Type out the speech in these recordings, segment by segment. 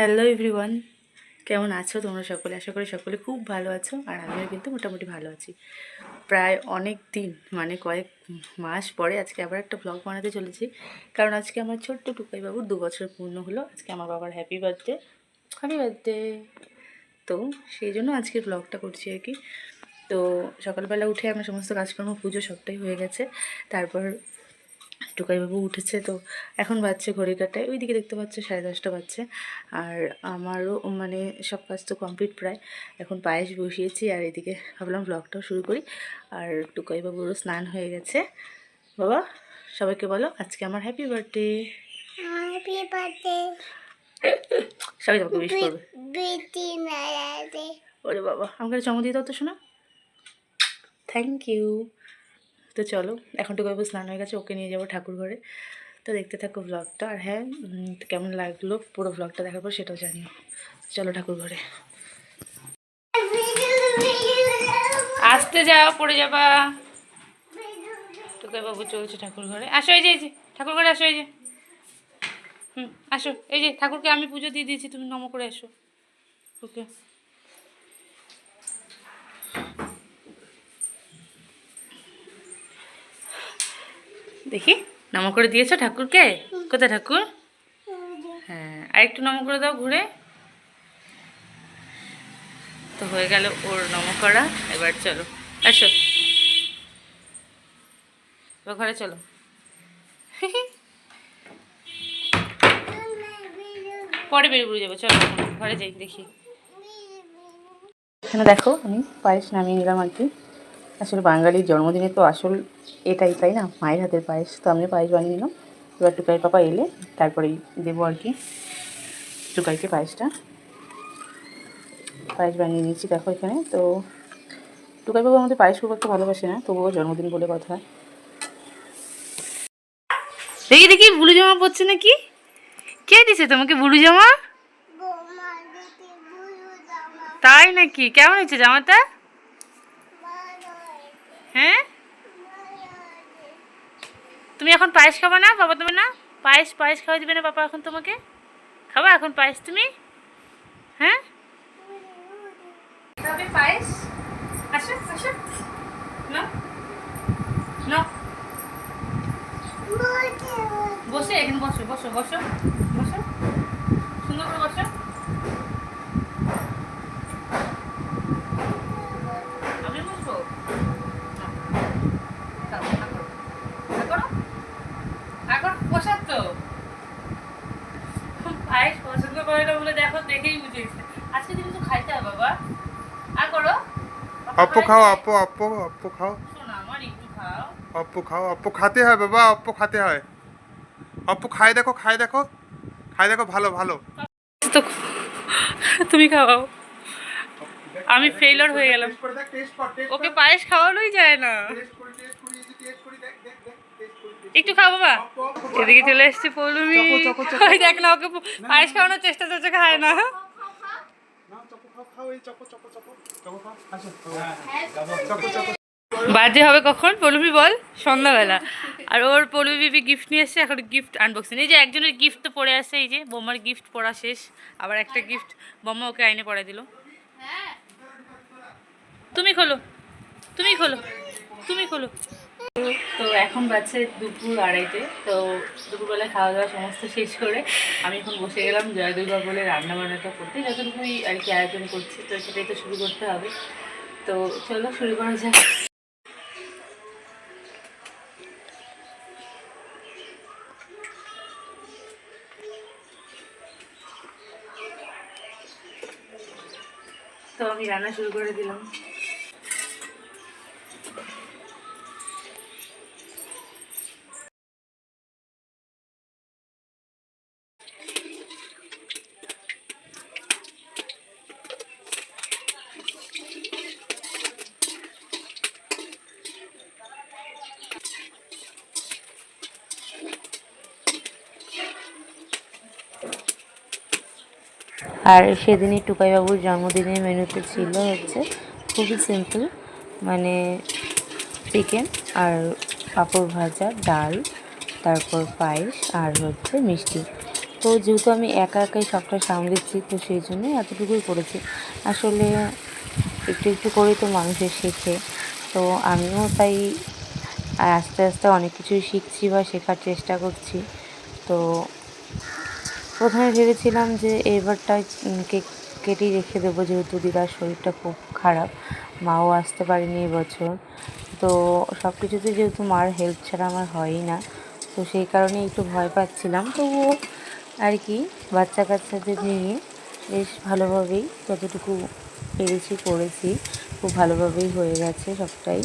Hello everyone কেমন আছো তোমরা সকলে? আশা করি সকলে খুব ভালো আছো, আর আমিও কিন্তু মোটামুটি ভালো আছি। প্রায় অনেক দিন মানে কয়েক মাস পরে আজকে আবার একটা ব্লগ বানাতে চলেছি। কারণ আজকে আমার ছোট্ট টুকাই বাবুর দু বছর পূর্ণ হলো। আজকে আমার বাবার হ্যাপি বার্থডে হ্যাপি বার্থডে তো সেই জন্য আজকে ব্লগটা করছি আর কি। তো সকালবেলা উঠে আমার সমস্ত কাজকর্ম, পুজো সবটাই হয়ে গেছে। তারপর টুকাইবাবু উঠেছে তো এখন বাজছে ঘড়ি কাটায়। ওইদিকে দেখতে পাচ্ছ সাড়ে দশটা বাজছে। আর আমারও মানে সব কাজ তো কমপ্লিট প্রায়। এখন পায়েস বসিয়েছি আর এদিকে ভাবলাম ব্লগটাও শুরু করি। আর টুকাইবাবুরও স্নান হয়ে গেছে। বাবা সবাইকে বলো আজকে আমার হ্যাপি বার্থডে হ্যাপি বার্থডে সবাই তোমাকে উইশ করবে। ওরে বাবা আমাকে চমক দিয়ে দাও তো শোনা। থ্যাংক ইউ তো চলো এখন তো স্নান হয়ে গেছে, ওকে নিয়ে যাব ঠাকুর ঘরে তো দেখতে থাকো ব্লগটা আর হ্যাঁ কেমন লাগল পুরো ব্লগটা দেখার পর সেটাও জানিও। চলো ঠাকুর ঘরে আসতে যাও পড়ে যাবা। তোকে বাবু চলছে ঠাকুর ঘরে আসো এই যে এই যে ঠাকুর ঘরে আসো, এই যে। হুম, আসো, এই যে, ঠাকুরকে আমি পুজো দিয়ে দিয়েছি, তুমি নম করে আসো ওকে। দেখি নম করে দিয়েছ ঠাকুরকে? কোথায় ঠাকুর? হ্যাঁ আর একটু নম করে দাও ঘুরে। তো হয়ে গেল ওর নম করা, এবার চলো। আসো। এবার ঘরে চলো। পরে বেরিয়ে যাব, চলো, ঘরে যাই, দেখি। এখানে দেখো, আমি পায়েস নামিয়ে নিলাম আর কি। আসলে বাঙালির জন্মদিনে তো আসল এটাই তাই না? মায়ের হাতের পায়েস। তো আমি পায়েস বানিয়ে নিলাম। এবার টুকাই পাপা এলে তারপরেই দেবো আর কি টুকাইকে পায়েসটা। পায়েস বানিয়ে নিয়েছি দেখো এখানে। তো টুকাই বাবু আমাদের পায়েস খুব একটা ভালোবাসে না তবুও জন্মদিন বলে কথা। দেখি দেখি বুলু জামা পড়ছে নাকি? কে দিছে তোমাকে বুলু জামা। তাই নাকি? কেমন হয়েছে জামাটা? হ্যাঁ? তুমি এখন পায়েস খাবে না? বাবা তুমি না? পায়েস পায়েস খাওয়া দিবে না বাবা এখন তোমাকে? খাবা এখন পায়েস তুমি? হ্যাঁ? পায়েস? আসো আসো। বসে, এখানে বসো বসো বসো। বসো। সুন্দর করে বসো আমি বসবো না। দাও, হা করো। হা করো। হা করো, বসার তো। পায়েস পছন্দ করে না বলে দেখো দেখেই বুঝে গেছে আজকে তুমি তো খাইতে হবে বাবা আর করো অপ্পো খাও অপ্পো অপ্পো অপ্পো খাও। অপ্পো খাও। অপ্পো খাতে হয় বাবা অপ্পো খাতে হয়। অপ্পো খায় দেখো খায় দেখো খায় দেখো ভালো ভালো। তুমি খাও। আমি ফেইলর হয়ে গেলাম। ওকে পায়েস খাওয়ানোই যায় না। একটু খাও বাবা। এদিকে চলে এসছে পৌলমি। দেখ না ওকে পায়েস খাওয়ানোর চেষ্টা চলছে খায় না। বার্থডে হবে কখন? পৌলমি বল, সন্ধ্যাবেলা। আর ওর পৌলমি বিবি গিফট নিয়ে এসছে, এখন গিফট আনবক্সিং এই যে একজনের গিফট তো পড়ে আসে এই যে বোমার গিফট পড়া শেষ। আবার একটা গিফট বোমা ওকে আইনে পড়াই দিল। তুমি খোলো তুমি খোলো তুমি খোলো। এখন বাজছে দুপুর আড়াইটে, তো দুপুরবেলা খাওয়া দাওয়া সমস্ত শেষ করে আমি এখন বসে গেলাম জয় দুর্গা বলে রান্না বান্নাটা করতে। যতটুকুই আর কি আয়োজন করছি, তো সেটাই তো শুরু করতে হবে। তো চলো শুরু করা যাক। তো আমি রান্না শুরু করে দিলাম। আর সেদিনই টুকাইবাবুর জন্মদিনের মেনুতে ছিল হচ্ছে খুবই সিম্পল মানে চিকেন আর পাঁপড় ভাজা, ডাল, তারপর পায়েস আর হচ্ছে মিষ্টি। তো যেহেতু আমি একা একাই সবটা সামলেছি তো সেই জন্য এতটুকুই করেছি। আসলে একটু একটু করেই তো মানুষের শেখে। তো আমিও তাই আস্তে আস্তে অনেক কিছুই শিখছি বা শেখার চেষ্টা করছি। তো প্রথমে ভেবেছিলাম যে এবারটা কেক কেটেই রেখে দেবো যেহেতু দিদার শরীরটা খুব খারাপ। মাও আসতে পারেনি এবছর। তো সব কিছুতে যেহেতু মার হেল্প ছাড়া আমার হয়ই না, তো সেই কারণে একটু ভয় পাচ্ছিলাম। তবুও আর কি, বাচ্চা কাচ্চাদের নিয়ে বেশ ভালোভাবেই যতটুকু পেরেছি, করেছি, খুব ভালোভাবেই হয়ে গেছে সবটাই।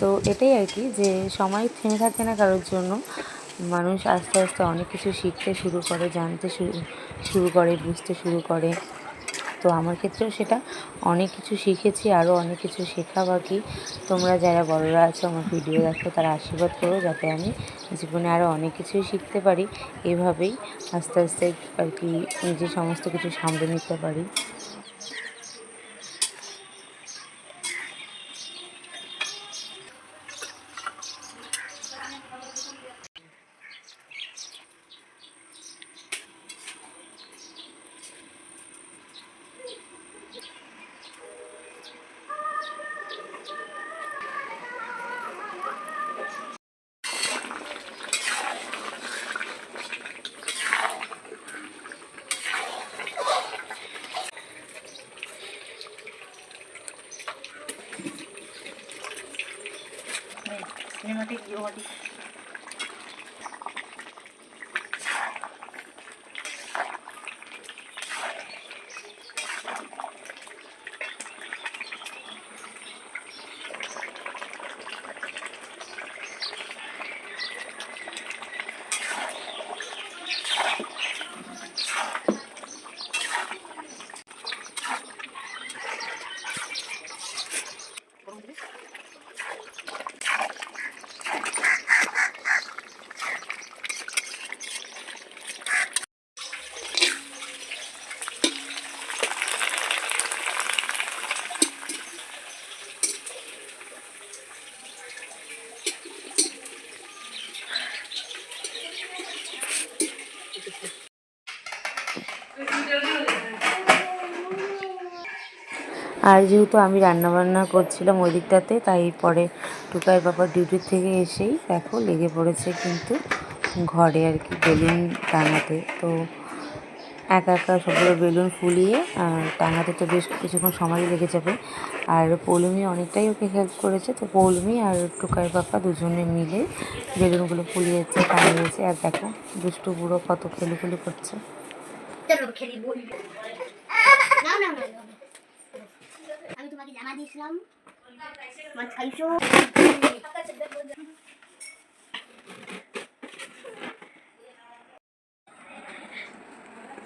তো এটাই আর কি যে সময় থেমে থাকে না কারোর জন্য মানুষ আস্তে আস্তে অনেক কিছু শিখতে শুরু করে, জানতে শুরু শুরু করে, বুঝতে শুরু করে। তো আমার ক্ষেত্রেও সেটা অনেক কিছু শিখেছি আরও অনেক কিছু শেখা বাকি। তোমরা যারা বড়রা আছো, আমার ভিডিও দেখো, তারা আশীর্বাদ করো যাতে আমি জীবনে আরও অনেক কিছুই শিখতে পারি। এভাবেই আস্তে আস্তে আর কি নিজে সমস্ত কিছু সামলে নিতে পারি। 我的弟弟 আর যেহেতু আমি রান্নাবান্না করছিলাম ওই দিকটাতে, তাই পরে টুকাই বাবা ডিউটির থেকে এসেই দেখো লেগে পড়েছে কিন্তু ঘরে আর কি বেলুন টাঙাতে। তো একা একা সবগুলো বেলুন ফুলিয়ে, আর টাঙাতে তো বেশ কিছুক্ষণ সময় লেগে যাবে। আর পৌলমি অনেকটাই ওকে হেল্প করেছে। তো পৌলমি আর টুকাই বাবা দুজনে মিলে বেলুনগুলো ফুলিয়েছে, টাঙিয়েছে। আর দেখো দুষ্টু বুড়ো কত খেলুখেলু করছে না না না। আমি তোমাকে জামা দিয়েছিলাম আমার খাইছো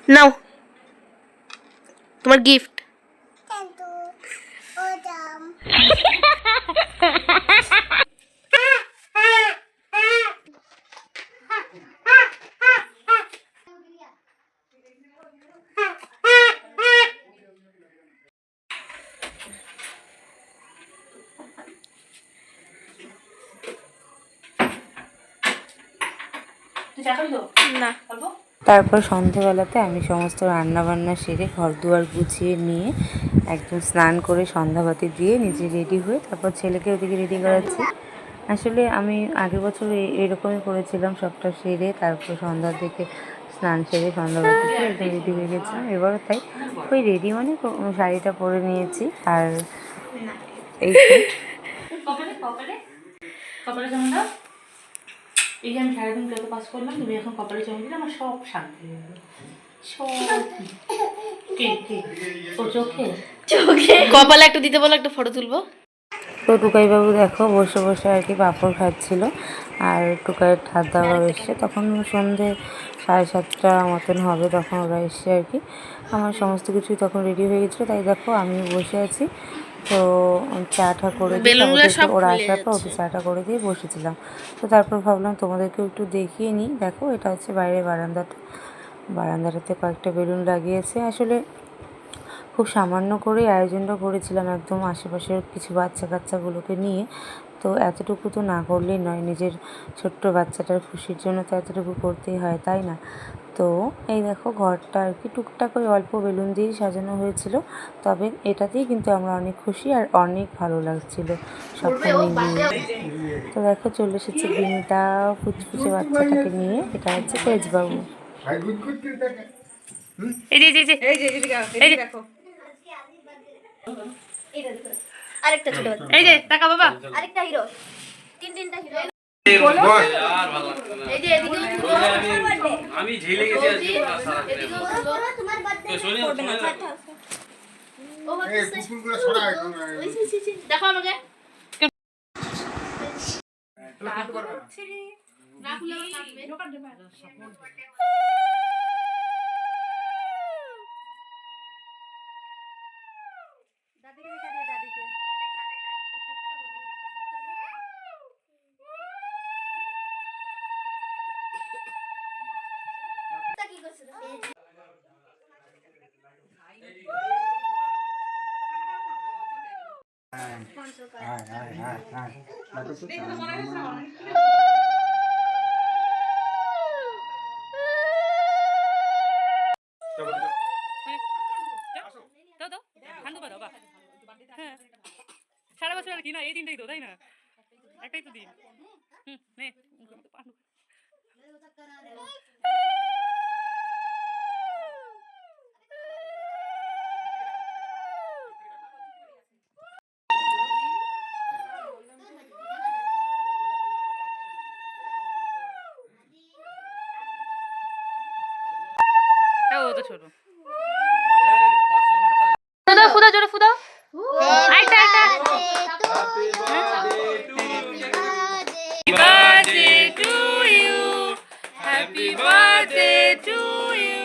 নাও। তোমার গিফট কিন্তু ও দাম তুই চা খাবি তো না। তারপর সন্ধেবেলাতে আমি সমস্ত রান্নাবান্না সেরে ঘর দুয়ার গুছিয়ে নিয়ে একদম স্নান করে সন্ধ্যাবাতি দিয়ে নিজে রেডি হয়ে তারপর ছেলেকে ওদিকে রেডি করাচ্ছি। আসলে আমি আগের বছর এরকমই করেছিলাম সবটা সেরে তারপর সন্ধ্যার দিকে স্নান সেরে সন্ধ্যাবাতি দিয়ে একদম রেডি হয়ে গেছিলাম। এবারও তাই। ওই রেডি মানে শাড়িটা পরে নিয়েছি আর এই কপালে কপালে? কপালে এই যে আমি সারাদিন যত পাস করলাম তুমি এখন কপালে জমা দিলে আমার সব শান্তি হয়ে যাবে। কপালে একটু দিতে বলো একটা ফটো তুলবো। তো টুকাইবাবু দেখো বসে বসে আর কি পাঁপড় খাচ্ছিল। আর টুকাইয়ের ঠাত দাওয়াও এসছে। তখন সন্ধে সাড়ে সাতটা মতন হবে তখন ওরা এসছে আর কি। আমার সমস্ত কিছুই তখন রেডি হয়ে গেছিল। তাই দেখো আমি বসে আছি। তো চা টা করে ওরা আসার পর ওদের চাটা করে দিয়ে বসেছিলাম। তো তারপর ভাবলাম তোমাদেরকেও একটু দেখিয়ে নিই। দেখো এটা হচ্ছে বাইরে বারান্দাটা। বারান্দাটাতে কয়েকটা বেলুন লাগিয়েছে। আসলে খুব সামান্য করেই আয়োজনটা করেছিলাম একদম আশেপাশের কিছু বাচ্চা কাচ্চাগুলোকে নিয়ে। তো এতটুকু তো না করলেই নয় নিজের ছোট্ট বাচ্চাটার খুশির জন্য তো এতটুকু করতেই হয় তাই না তো এই দেখো ঘরটা আর কি টুকটাক ওই অল্প বেলুন দিয়েই সাজানো হয়েছিল তবে এটাতেই কিন্তু আমরা অনেক খুশি আর অনেক ভালো লাগছিল সবটা তো দেখো চলে এসেছে বিনিতা ফুচফুচে বাচ্চাটাকে নিয়ে এটা হচ্ছে তেজবাবু এই যে এই যে এই যে যে আরেকটা ছোট এই যে টাকা বাবা। আরেকটা হিরো তিন তিনটা হিরো আমি ঝেলে গেছি দেখো আমাকে। দাও দাও ঠান্ডু বাবা বাবা হ্যাঁ সারা বছর আর কি না এই দিনটাই তো তাই না একটাই তো দিন হুম নে পান্ডু ছোট। জোরে আইটা আইটা happy birthday to you happy birthday to you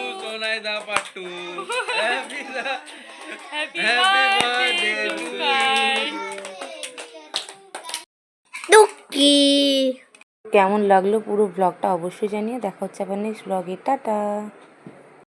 কেমন লাগল পুরো ব্লগটা অবশ্যই জানিয়ে। দেখা হচ্ছে আবার নেক্সট ব্লগে টাটা।